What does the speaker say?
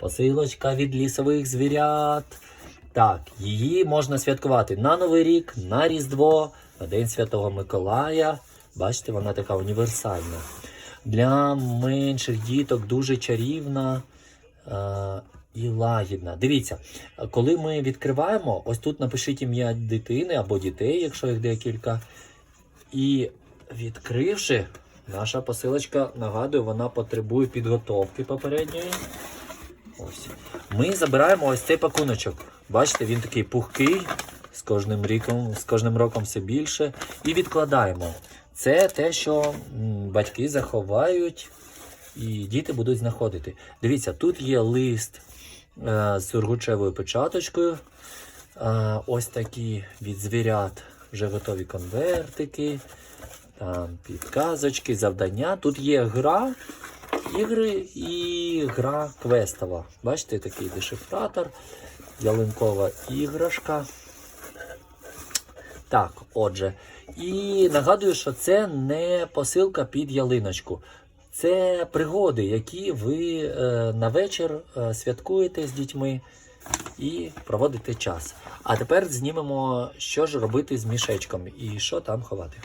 Посилочка від лісових звірят. Так, її можна святкувати на Новий рік, на Різдво, на День Святого Миколая. Бачите, вона така універсальна. Для менших діток дуже чарівна е, і лагідна. Дивіться, коли ми відкриваємо, ось тут напишіть ім'я дитини або дітей, якщо їх декілька. І відкривши, наша посилочка, нагадую, вона потребує підготовки попередньої. Ось. Ми забираємо ось цей пакуночок. Бачите, він такий пухкий, з кожним роком, з кожним роком все більше. І відкладаємо. Це те, що батьки заховають і діти будуть знаходити. Дивіться, тут є лист е, з сургучевою печаточкою. Е, ось такі від звірят вже готові конвертики, там підказочки, завдання. Тут є гра, ігри і гра квестова. Бачите, такий дешифратор, ялинкова іграшка. Так, отже. І нагадую, що це не посилка під ялиночку. Це пригоди, які ви е, на вечір е, святкуєте з дітьми і проводите час. А тепер знімемо, що ж робити з мішечком і що там ховати.